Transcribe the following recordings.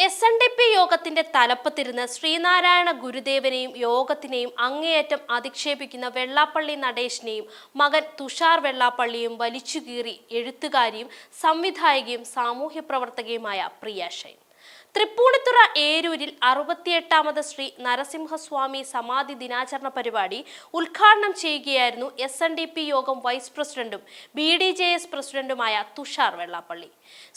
S N D P യോഗത്തിന്റെ തലപ്പത്തിരുന്ന് ശ്രീനാരായണ ഗുരുദേവനെയും യോഗത്തിനെയും അങ്ങേയറ്റം അധിക്ഷേപിക്കുന്ന വെള്ളാപ്പള്ളി നടേശനെയും മകൻ തുഷാർ വെള്ളാപ്പള്ളിയും വലിച്ചുകീറി എഴുത്തുകാരിയും സംവിധായകയും സാമൂഹ്യ പ്രവർത്തകയുമായ പ്രിയ തൃപ്പൂണിത്തുറ ഏരൂരിൽ അറുപത്തിയെട്ടാമത് ശ്രീ നരസിംഹസ്വാമി സമാധി ദിനാചരണ പരിപാടി ഉദ്ഘാടനം ചെയ്യുകയായിരുന്നു എസ് എൻ ഡി പി യോഗം വൈസ് പ്രസിഡന്റും ബി ഡി ജെ എസ് പ്രസിഡന്റുമായ തുഷാർ വെള്ളാപ്പള്ളി.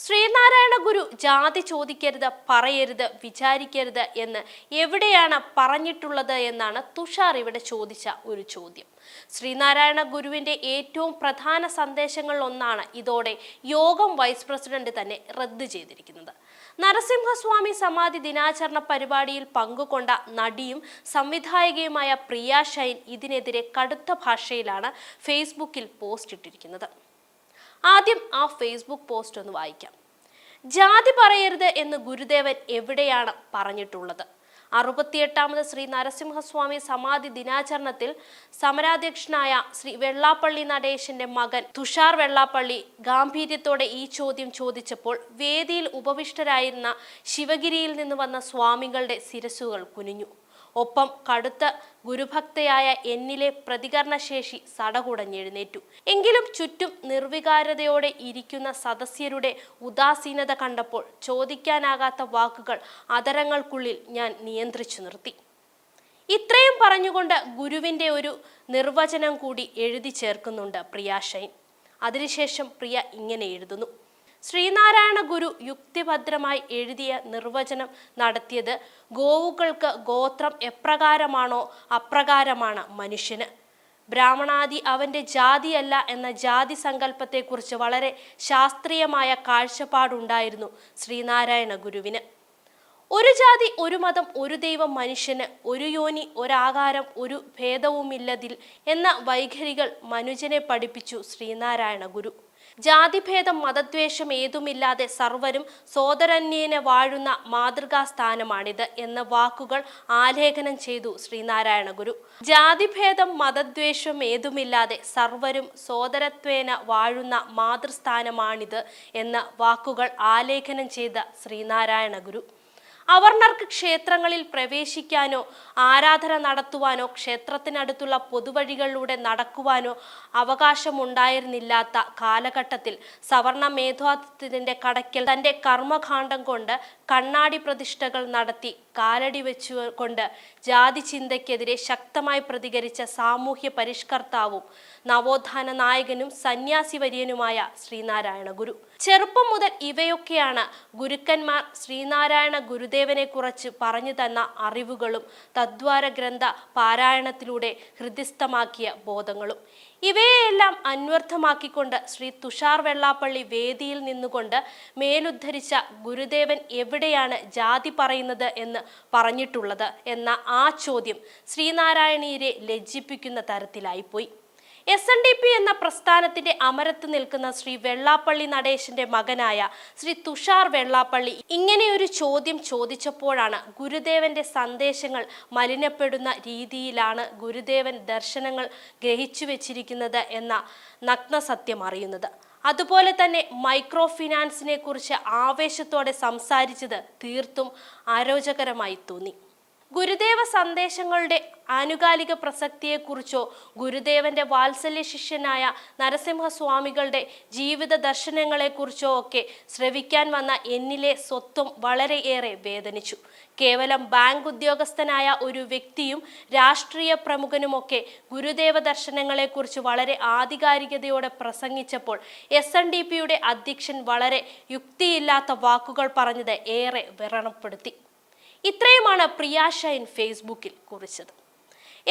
ശ്രീനാരായണ ഗുരു ജാതി ചോദിക്കരുത് പറയരുത് വിചാരിക്കരുത് എന്ന് എവിടെയാണ് പറഞ്ഞിട്ടുള്ളത് എന്നാണ് തുഷാർ ഇവിടെ ചോദിച്ച ഒരു ചോദ്യം. ശ്രീനാരായണ ഗുരുവിന്റെ ഏറ്റവും പ്രധാന സന്ദേശങ്ങളിൽ ഒന്നാണ് ഇതോടെ യോഗം വൈസ് പ്രസിഡന്റ് തന്നെ റദ്ദ് ചെയ്തിരിക്കുന്നത്. നരസിംഹസ്വാമി സമാധി ദിനാചരണ പരിപാടിയിൽ പങ്കുകൊണ്ട നടിയും സംവിധായകയുമായ പ്രിയ ഷൈൻ ഇതിനെതിരെ കടുത്ത ഭാഷയിലാണ് ഫേസ്ബുക്കിൽ പോസ്റ്റ് ഇട്ടിരിക്കുന്നത്. ആദ്യം ആ ഫേസ്ബുക്ക് പോസ്റ്റ് ഒന്ന് വായിക്കാം. ജാതി പറയരുത് എന്ന് ഗുരുദേവൻ എവിടെയാണ് പറഞ്ഞിട്ടുള്ളത്? അറുപത്തിയെട്ടാമത് ശ്രീ നരസിംഹസ്വാമി സമാധി ദിനാചരണത്തിൽ സമരാധ്യക്ഷനായ ശ്രീ വെള്ളാപ്പള്ളി നടേശന്റെ മകൻ തുഷാർ വെള്ളാപ്പള്ളി ഗാംഭീര്യത്തോടെ ഈ ചോദ്യം ചോദിച്ചപ്പോൾ വേദിയിൽ ഉപവിഷ്ടരായിരുന്ന ശിവഗിരിയിൽ നിന്ന് വന്ന സ്വാമികളുടെ ശിരസുകൾ കുനിഞ്ഞു. ഒപ്പം കടുത്ത ഗുരുഭക്തയായ എന്നിലെ പ്രതികരണശേഷി സടകുടഞ്ഞെഴുന്നേറ്റു. എങ്കിലും ചുറ്റും നിർവികാരതയോടെ ഇരിക്കുന്ന സദസ്യരുടെ ഉദാസീനത കണ്ടപ്പോൾ ചോദിക്കാനാകാത്ത വാക്കുകൾ അതരങ്ങൾക്കുള്ളിൽ ഞാൻ നിയന്ത്രിച്ചു നിർത്തി. ഇത്രയും പറഞ്ഞുകൊണ്ട് ഗുരുവിന്റെ ഒരു നിർവചനം കൂടി എഴുതി ചേർക്കുന്നുണ്ട് പ്രിയ ഷൈൻ അതിനുശേഷം പ്രിയ ഇങ്ങനെ എഴുതുന്നു. ശ്രീനാരായണ ഗുരു യുക്തിഭദ്രമായി എഴുതിയ നിർവചനം നടത്തിയത് ഗോവുകൾക്ക് ഗോത്രം എപ്രകാരമാണോ അപ്രകാരമാണ് മനുഷ്യന്. ബ്രാഹ്മണാദി അവന്റെ ജാതിയല്ല എന്ന ജാതി സങ്കല്പത്തെക്കുറിച്ച് വളരെ ശാസ്ത്രീയമായ കാഴ്ചപ്പാടുണ്ടായിരുന്നു ശ്രീനാരായണ ഗുരുവിന്. ഒരു ജാതി ഒരു മതം ഒരു ദൈവം മനുഷ്യന് ഒരു യോനി ഒരാകാരം ഒരു ഭേദവുമില്ലതിൽ എന്ന വൈഖരികൾ മനുജനെ പഠിപ്പിച്ചു ശ്രീനാരായണ ഗുരു. ജാതിഭേദം മതദ്വേഷം ഏതുമില്ലാതെ സർവരും സോദരന്യേനെ വാഴുന്ന മാതൃകാ സ്ഥാനമാണിത് എന്ന വാക്കുകൾ ആലേഖനം ചെയ്തു ശ്രീനാരായണ ഗുരു. ജാതിഭേദം മതദ്വേഷം ഏതുമില്ലാതെ സർവരും സോദരത്വേന വാഴുന്ന മാതൃസ്ഥാനമാണിത് എന്ന വാക്കുകൾ ആലേഖനം ചെയ്ത ശ്രീനാരായണ ഗുരു. അവർണർക്ക് ക്ഷേത്രങ്ങളിൽ പ്രവേശിക്കാനോ ആരാധന നടത്തുവാനോ ക്ഷേത്രത്തിനടുത്തുള്ള പൊതുവഴികളിലൂടെ നടക്കുവാനോ അവകാശമുണ്ടായിരുന്നില്ലാത്ത കാലഘട്ടത്തിൽ സവർണ മേധാവിത്വത്തിന്റെ കടക്കൽ തന്റെ കർമ്മകാണ്ഡം കൊണ്ട് കണ്ണാടി പ്രതിഷ്ഠകൾ നടത്തി കാലടി വെച്ചു കൊണ്ട് ജാതി ചിന്തയ്ക്കെതിരെ ശക്തമായി പ്രതികരിച്ച സാമൂഹ്യ പരിഷ്കർത്താവും നവോത്ഥാന നായകനും സന്യാസി വര്യനുമായ ശ്രീനാരായണ ഗുരു. ചെറുപ്പം മുതൽ ഇവയൊക്കെയാണ് ഗുരുക്കന്മാർ ശ്രീനാരായണ ഗുരുദേവനെ കുറിച്ച് പറഞ്ഞു തന്ന അറിവുകളും തദ്വാര ഗ്രന്ഥ പാരായണത്തിലൂടെ ഹൃദിസ്ഥമാക്കിയ ബോധങ്ങളും. ഇവയെല്ലാം അന്വർത്ഥമാക്കിക്കൊണ്ട് ശ്രീ തുഷാർ വെള്ളാപ്പള്ളി വേദിയിൽ നിന്നുകൊണ്ട് മേലുദ്ധരിച്ച ഗുരുദേവൻ എവിടെയാണ് ജാതി പറയുന്നത് എന്ന് പറഞ്ഞിട്ടുള്ളത് എന്ന ആ ചോദ്യം ശ്രീനാരായണീയരെ ലജ്ജിപ്പിക്കുന്ന തരത്തിലായിപ്പോയി. എസ് എൻ ഡി പി എന്ന പ്രസ്ഥാനത്തിന്റെ അമരത്ത് നിൽക്കുന്ന ശ്രീ വെള്ളാപ്പള്ളി നടേശന്റെ മകനായ ശ്രീ തുഷാർ വെള്ളാപ്പള്ളി ഇങ്ങനെയൊരു ചോദ്യം ചോദിച്ചപ്പോഴാണ് ഗുരുദേവന്റെ സന്ദേശങ്ങൾ മലിനപ്പെടുന്ന രീതിയിലാണ് ഗുരുദേവൻ ദർശനങ്ങൾ ഗ്രഹിച്ചു വെച്ചിരിക്കുന്നത് എന്ന നഗ്നസത്യം അറിയുന്നത്. അതുപോലെ തന്നെ മൈക്രോ ഫിനാൻസിനെ കുറിച്ച് ആവേശത്തോടെ സംസാരിച്ചത് തീർത്തും അരോചകരമായി തോന്നി. ഗുരുദേവ സന്ദേശങ്ങളുടെ ആനുകാലിക പ്രസക്തിയെക്കുറിച്ചോ ഗുരുദേവന്റെ വാത്സല്യ ശിഷ്യനായ നരസിംഹസ്വാമികളുടെ ജീവിത ദർശനങ്ങളെക്കുറിച്ചോ ഒക്കെ ശ്രവിക്കാൻ വന്ന എന്നിലെ സ്വത്വം വളരെയേറെ വേദനിച്ചു. കേവലം ബാങ്ക് ഉദ്യോഗസ്ഥനായ ഒരു വ്യക്തിയും രാഷ്ട്രീയ പ്രമുഖനുമൊക്കെ ഗുരുദേവ ദർശനങ്ങളെക്കുറിച്ച് വളരെ ആധികാരികതയോടെ പ്രസംഗിച്ചപ്പോൾ എസ് എൻ ഡി പിയുടെ അധ്യക്ഷൻ വളരെ യുക്തിയില്ലാത്ത വാക്കുകൾ പറഞ്ഞത് ഏറെ വ്രണപ്പെടുത്തി ഇത്രയുമാണ് പ്രിയ ഷൈൻ ഫേസ്ബുക്കിൽ കുറിച്ചത്.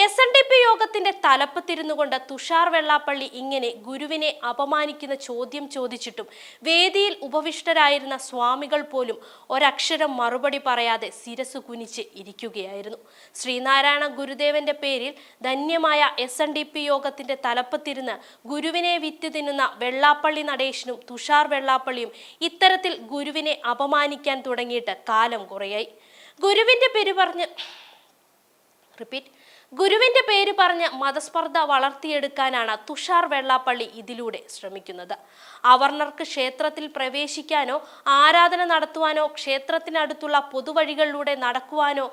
എസ് എൻ ഡി പി യോഗത്തിന്റെ തലപ്പത്തിരുന്നു കൊണ്ട് തുഷാർ വെള്ളാപ്പള്ളി ഇങ്ങനെ ഗുരുവിനെ അപമാനിക്കുന്ന ചോദ്യം ചോദിച്ചിട്ടും വേദിയിൽ ഉപവിഷ്ടരായിരുന്ന സ്വാമികൾ പോലും ഒരക്ഷരം മറുപടി പറയാതെ ശിരസ് കുനിച്ച് ഇരിക്കുകയായിരുന്നു. ശ്രീനാരായണ ഗുരുദേവന്റെ പേരിൽ ധന്യമായ എസ് എൻ ഡി പി യോഗത്തിന്റെ തലപ്പത്തിരുന്ന് ഗുരുവിനെ വിറ്റ് തിന്നുന്ന വെള്ളാപ്പള്ളി നടേശനും തുഷാർ വെള്ളാപ്പള്ളിയും ഇത്തരത്തിൽ ഗുരുവിനെ അപമാനിക്കാൻ തുടങ്ങിയിട്ട് കാലം കുറയായി. ഗുരുവിന്റെ പേര് പറഞ്ഞ് റിപ്പീറ്റ് ഗുരുവിന്റെ പേര് പറഞ്ഞ് മതസ്പർദ്ധ വളർത്തിയെടുക്കാനാണ് തുഷാർ വെള്ളാപ്പള്ളി ഇതിലൂടെ ശ്രമിക്കുന്നത്. അവർണർക്ക് ക്ഷേത്രത്തിൽ പ്രവേശിക്കാനോ ആരാധന നടത്തുവാനോ ക്ഷേത്രത്തിനടുത്തുള്ള പൊതുവഴികളിലൂടെ നടക്കുവാനോ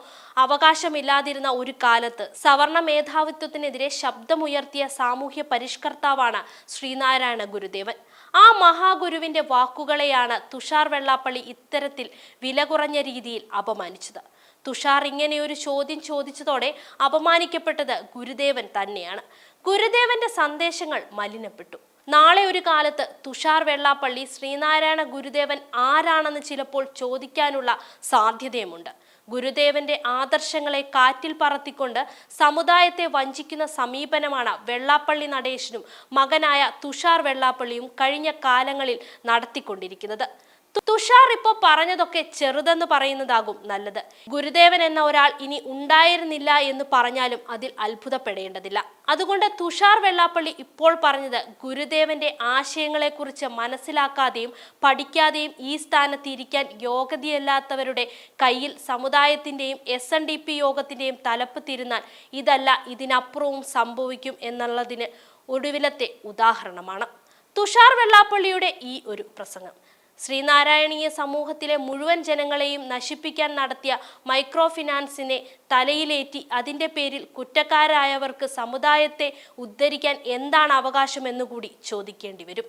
അവകാശമില്ലാതിരുന്ന ഒരു കാലത്ത് സവർണ മേധാവിത്വത്തിനെതിരെ ശബ്ദമുയർത്തിയ സാമൂഹ്യ പരിഷ്കർത്താവാണ് ശ്രീനാരായണ ഗുരുദേവൻ. ആ മഹാഗുരുവിന്റെ വാക്കുകളെയാണ് തുഷാർ വെള്ളാപ്പള്ളി ഇത്തരത്തിൽ വില കുറഞ്ഞ രീതിയിൽ അപമാനിച്ചത്. തുഷാർ ഇങ്ങനെയൊരു ചോദ്യം ചോദിച്ചതോടെ അപമാനിക്കപ്പെട്ടത് ഗുരുദേവൻ തന്നെയാണ്. ഗുരുദേവന്റെ സന്ദേശങ്ങൾ മലിനപ്പെട്ടു. നാളെ ഒരു കാലത്ത് തുഷാർ വെള്ളാപ്പള്ളി ശ്രീനാരായണ ഗുരുദേവൻ ആരാണെന്ന് ചിലപ്പോൾ ചോദിക്കാനുള്ള സാധ്യതയുമുണ്ട്. ഗുരുദേവന്റെ ആദർശങ്ങളെ കാറ്റിൽ പറത്തിക്കൊണ്ട് സമുദായത്തെ വഞ്ചിക്കുന്ന സമീപനമാണ് വെള്ളാപ്പള്ളി നടേശനും മകനായ തുഷാർ വെള്ളാപ്പള്ളിയും കഴിഞ്ഞ കാലങ്ങളിൽ നടത്തിക്കൊണ്ടിരിക്കുന്നത്. തുഷാർ ഇപ്പോൾ പറഞ്ഞതൊക്കെ ചെറുതെന്ന് പറയുന്നതാകും നല്ലത്. ഗുരുദേവൻ എന്ന ഒരാൾ ഇനി ഉണ്ടായിരുന്നില്ല എന്ന് പറഞ്ഞാലും അതിൽ അത്ഭുതപ്പെടേണ്ടതില്ല. അതുകൊണ്ട് തുഷാർ വെള്ളാപ്പള്ളി ഇപ്പോൾ പറഞ്ഞത് ഗുരുദേവന്റെ ആശയങ്ങളെക്കുറിച്ച് മനസ്സിലാക്കാതെയും പഠിക്കാതെയും ഈ സ്ഥാനത്ത് ഇരിക്കാൻ യോഗ്യതയല്ലാത്തവരുടെ കയ്യിൽ സമുദായത്തിന്റെയും എസ് എൻ ഡി പി യോഗത്തിന്റെയും തലപ്പ് തിരുന്നാൽ ഇതല്ല ഇതിനപ്പുറവും സംഭവിക്കും എന്നുള്ളതിന് ഒടുവിലത്തെ ഉദാഹരണമാണ്. തുഷാർ വെള്ളാപ്പള്ളിയുടെ ഈ ഒരു പ്രസംഗം. ശ്രീനാരായണീയ സമൂഹത്തിലെ മുഴുവൻ ജനങ്ങളെയും നശിപ്പിക്കാൻ നടത്തിയ മൈക്രോ ഫിനാൻസിനെ തലയിലേറ്റി അതിന്റെ പേരിൽ കുറ്റക്കാരായവർക്ക് സമുദായത്തെ ഉദ്ധരിക്കാൻ എന്താണ് അവകാശമെന്നുകൂടി ചോദിക്കേണ്ടി വരും.